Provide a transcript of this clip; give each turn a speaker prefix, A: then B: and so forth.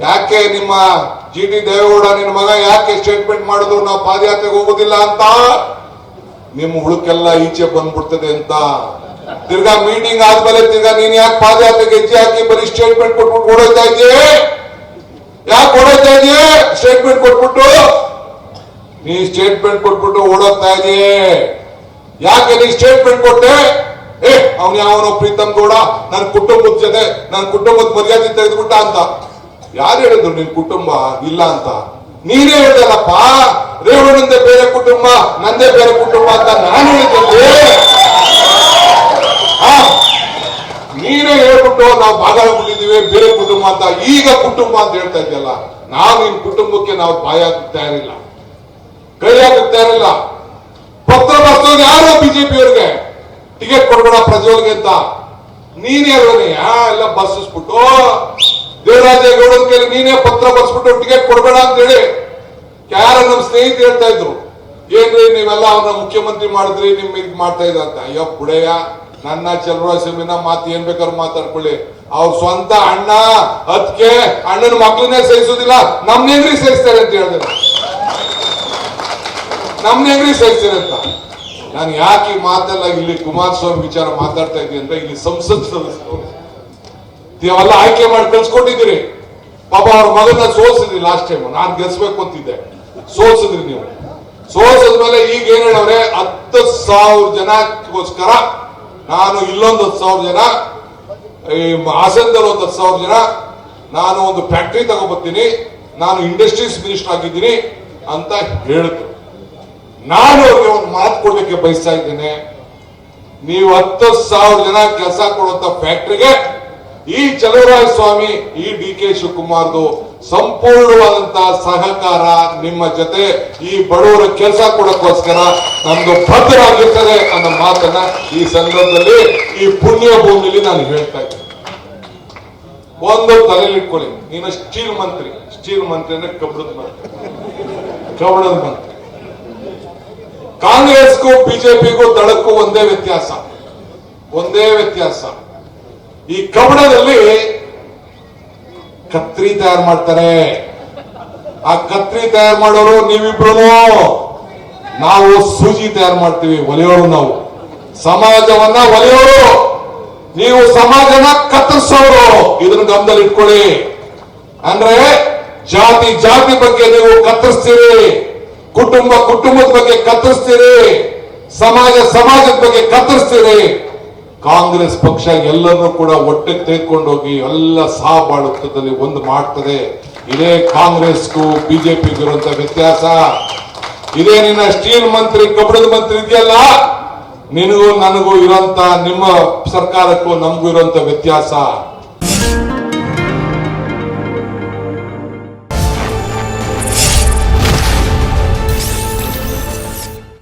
A: ಯಾಕೆ ನಿಮ್ಮ G T Deve Gowda ನಿನ್ನ ಮಗ ಯಾಕೆ ಸ್ಟೇಟ್ಮೆಂಟ್ ಮಾಡಿದ್ರು ನಾವು ಪಾದಯಾತ್ರೆಗೆ ಹೋಗುದಿಲ್ಲ ಅಂತ? ನಿಮ್ಮ ಹುಳುಕೆಲ್ಲ ಈಚೆ ಬಂದ್ಬಿಡ್ತದೆ ಅಂತ. ತಿರ್ಗಾ ಮೀಟಿಂಗ್ ಆದ್ಮೇಲೆ ತಿರ್ಗಾ ನೀನ್ ಯಾಕೆ ಪಾದಯಾತ್ರೆಗೆ ಹೆಜ್ಜೆ ಹಾಕಿ ಬರೀ ಸ್ಟೇಟ್ಮೆಂಟ್ ಕೊಟ್ಬಿಟ್ಟು ಓಡೋಯ್ತಾ ಇದೆಯೇ ಯಾಕೆ ಓಡೋಯ್ತಾ ಇದೆಯೇ ಸ್ಟೇಟ್ಮೆಂಟ್ ಕೊಟ್ಬಿಟ್ಟು? ನೀ ಸ್ಟೇಟ್ಮೆಂಟ್ ಕೊಟ್ಬಿಟ್ಟು ಓಡೋಗ್ತಾ ಇದೆಯೇ ಯಾಕೆ ನೀ ಸ್ಟೇಟ್ಮೆಂಟ್ ಕೊಟ್ಟೆ? ಏ, ಅವನ ಯಾವನೋ ಪ್ರೀತಮ್ ಗೌಡ ನನ್ನ ಕುಟುಂಬದ ಜೊತೆ ನನ್ನ ಕುಟುಂಬದ ಮರ್ಯಾದೆ ತೆಗೆದ್ಬಿಟ್ಟ ಅಂತ. ಯಾರು ಹೇಳಿದ್ರು ನಿನ್ ಕುಟುಂಬ ಇಲ್ಲ ಅಂತ? ನೀನೇ ಹೇಳ್ದಲ್ಲಪ್ಪ ರೇವಣ್ಣಂದೇ ಬೇರೆ ಕುಟುಂಬ, ನಂದೇ ಬೇರೆ ಕುಟುಂಬ ಅಂತ ನಾನು ಹೇಳಿದ್ದೆ. ನೀನೇ ಹೇಳ್ಬಿಟ್ಟು ನಾವು ಮುಗಿದೀವಿ ಬೇರೆ ಕುಟುಂಬ ಅಂತ, ಈಗ ಕುಟುಂಬ ಅಂತ ಹೇಳ್ತಾ ಇದೆಯಲ್ಲ ನಾವು ನಿನ್ ಕುಟುಂಬಕ್ಕೆ ನಾವು ಬಾಯ ತಯಾರಿಲ್ಲ. ಕೈ ಹಾಕಕ್ ತಯಾರಿಲ್ಲ. ಪತ್ರ ಬರ್ತವ್ರು ಯಾರು ಬಿಜೆಪಿ ಅವ್ರಿಗೆ? ಟಿಕೆಟ್ ಕೊಡ್ಬೇಡ ಪ್ರಜೆಗೆ ಅಂತ. ನೀನೇ ಯಾ ಎಲ್ಲ ಬರ್ಸಿಸ್ಬಿಟ್ಟು ದೇವರಾಜೇಗೌಡನ ಕೈಲಿ ನೀನೇ ಪತ್ರ ಬರ್ಸ್ಬಿಟ್ಟು ಟಿಕೆಟ್ ಕೊಡ್ಬೇಡ ಅಂತ ಹೇಳಿ ಯಾರ ನಮ್ಮ ಸ್ನೇಹಿತ ಹೇಳ್ತಾ ಇದ್ರು. ಏನ್ರಿ ನೀವೆಲ್ಲ ಅವ್ರನ್ನ ಮುಖ್ಯಮಂತ್ರಿ ಮಾಡಿದ್ರಿ ನಿಮ್ ಇದ್ ಮಾಡ್ತಾ ಇದ್ದ ಅಂತ. ಅಯ್ಯೋ, ಬುಡಯ್ಯ, ನನ್ನ ಚಲುವರಾಸಿನ ಮಾತು ಏನ್ ಬೇಕಾದ್ರು ಮಾತಾಡ್ಕೊಳ್ಳಿ. ಅವ್ರ ಸ್ವಂತ ಅಣ್ಣ ಅದಕ್ಕೆ ಅಣ್ಣನ ಮಕ್ಳನ್ನೇ ಸಹಿಸೋದಿಲ್ಲ ನಮ್ನೇನ್ರಿ ಸಹಿಸ್ತಾರೆ ಅಂತ ಹೇಳಿದ್ರು. ನಮ್ನೇನ್ರಿ ಸಹಿಸ್ತೀರಿ ಅಂತ. ನಾನು ಯಾಕೆ ಈ ಮಾತೆಲ್ಲ ಇಲ್ಲಿ ಕುಮಾರಸ್ವಾಮಿ ವಿಚಾರ ಮಾತಾಡ್ತಾ ಇದ್ದೀನಿ ಅಂದ್ರೆ ಇಲ್ಲಿ ಸಂಸತ್ ಸದಸ್ಯರು. ನೀವೆಲ್ಲ ಆಯ್ಕೆ ಮಾಡಿ ಕಳ್ಸ್ಕೊಟ್ಟಿದ್ದೀರಿ. ಪಾಪ ಅವ್ರ ಮಗನ ಸೋಲ್ಸಿದ್ರಿ ಲಾಸ್ಟ್ ಟೈಮ್ ನಾನು ಗೆಲ್ಸ್ಬೇಕು ಅಂತಿದ್ದೆ. ಸೋಲ್ಸಿದ್ರಿ ನೀವು. ಸೋಲ್ಸಿದ್ಮೇಲೆ ಈಗ ಏನ್ ಹೇಳವ್ರೆ, ಹತ್ತು ಸಾವಿರ ಜನಕ್ಕೋಸ್ಕರ ನಾನು ಇಲ್ಲೊಂದು ಹತ್ತು ಸಾವಿರ ಜನ, ಈ ಹಾಸನದಲ್ಲಿ ಒಂದು ಹತ್ತು ಸಾವಿರ ಜನ, ನಾನು ಒಂದು ಫ್ಯಾಕ್ಟ್ರಿ ತಗೊಬರ್ತೀನಿ, ನಾನು ಇಂಡಸ್ಟ್ರೀಸ್ ಮಿನಿಸ್ಟರ್ ಆಗಿದ್ದೀನಿ ಅಂತ ಹೇಳಿದ್ರು. ನಾನು ಅವ್ರಿಗೆ ಒಂದು ಮಾತು ಕೊಡ್ಲಿಕ್ಕೆ ಬಯಸ್ತಾ ಇದ್ದೇನೆ. ನೀವು ಹತ್ತು ಸಾವಿರ ಜನ ಕೆಲಸ ಕೊಡುವಂತ ಫ್ಯಾಕ್ಟ್ರಿಗೆ ಈ ಚಲುವರಾಯ ಸ್ವಾಮಿ, ಈ ಡಿ ಕೆ ಶಿವಕುಮಾರ್ದು ಸಂಪೂರ್ಣವಾದಂತಹ ಸಹಕಾರ ನಿಮ್ಮ ಜೊತೆ ಈ ಬಡವರ ಕೆಲಸ ಕೊಡಕ್ಕೋಸ್ಕರ ನಮ್ದು ಭದ್ರವಾಗಿರ್ತದೆ ಅನ್ನೋ ಮಾತನ್ನ ಈ ಸಂದರ್ಭದಲ್ಲಿ ಈ ಪುಣ್ಯ ಭೂಮಿಯಲ್ಲಿ ನಾನು ಹೇಳ್ತಾ ಇದ್ದೇನೆ. ಒಂದು ತಲೆಯಲ್ಲಿ ಇಟ್ಕೊಳ್ಳಿ ನೀನು ಸ್ಟೀಲ್ ಮಂತ್ರಿ. ಸ್ಟೀಲ್ ಮಂತ್ರಿ ಅಂದ್ರೆ ಕಬ್ಬಣದ ಮಂತ್ರಿ. ಕಬ್ಬಣದ ಮಂತ್ರಿ. ಕಾಂಗ್ರೆಸ್ಗೂ, ಬಿಜೆಪಿಗೂ ದಳಕ್ಕೂ ಒಂದೇ ವ್ಯತ್ಯಾಸ. ಒಂದೇ ವ್ಯತ್ಯಾಸ. ಈ ಕಬಣದಲ್ಲಿ ಕತ್ರಿ ತಯಾರು ಮಾಡ್ತಾರೆ. ಆ ಕತ್ರಿ ತಯಾರು ಮಾಡೋರು ನೀವಿಬ್ರು ನಾವು ಸೂಜಿ ತಯಾರು ಮಾಡ್ತೀವಿ ಒಲೆಯೋರು ನಾವು. ಸಮಾಜವನ್ನ ಒಲೆಯೋರು ನೀವು ಸಮಾಜನ ಕತ್ತರಿಸೋರು. ಇದನ್ನ ಗಮನದಲ್ಲಿ ಇಟ್ಕೊಳ್ಳಿ. ಅಂದ್ರೆ ಜಾತಿ ಜಾತಿ ಬಗ್ಗೆ ನೀವು ಕತ್ತರಿಸ್ತೀರಿ. ಕುಟುಂಬ, ಕುಟುಂಬದ ಬಗ್ಗೆ ಕತ್ತರಿಸ್ತೀರಿ. ಸಮಾಜ, ಸಮಾಜದ ಬಗ್ಗೆ ಕತ್ತರಿಸ್ತೀರಿ. ಕಾಂಗ್ರೆಸ್ ಪಕ್ಷ ಎಲ್ಲರನ್ನೂ ಕೂಡ ಒಟ್ಟಿಗೆ ತೆಗೆದುಕೊಂಡು ಹೋಗಿ ಎಲ್ಲ ಸಹ ಒಂದು ಮಾಡ್ತದೆ. ಇದೇ ಕಾಂಗ್ರೆಸ್ಗೂ ಬಿಜೆಪಿಗೂ ಇರುವಂತ ವ್ಯತ್ಯಾಸ. ಇದೇ ನಿನ್ನ ಸ್ಟೀಲ್ ಮಂತ್ರಿ, ಕಬ್ಬಣದ ಮಂತ್ರಿ ಇದೆಯಲ್ಲ? ನಿನಗೂ ನನಗೂ ಇರೋಂತ ನಿಮ್ಮ ಸರ್ಕಾರಕ್ಕೂ ನಮಗೂ ಇರುವಂತ ವ್ಯತ್ಯಾಸ.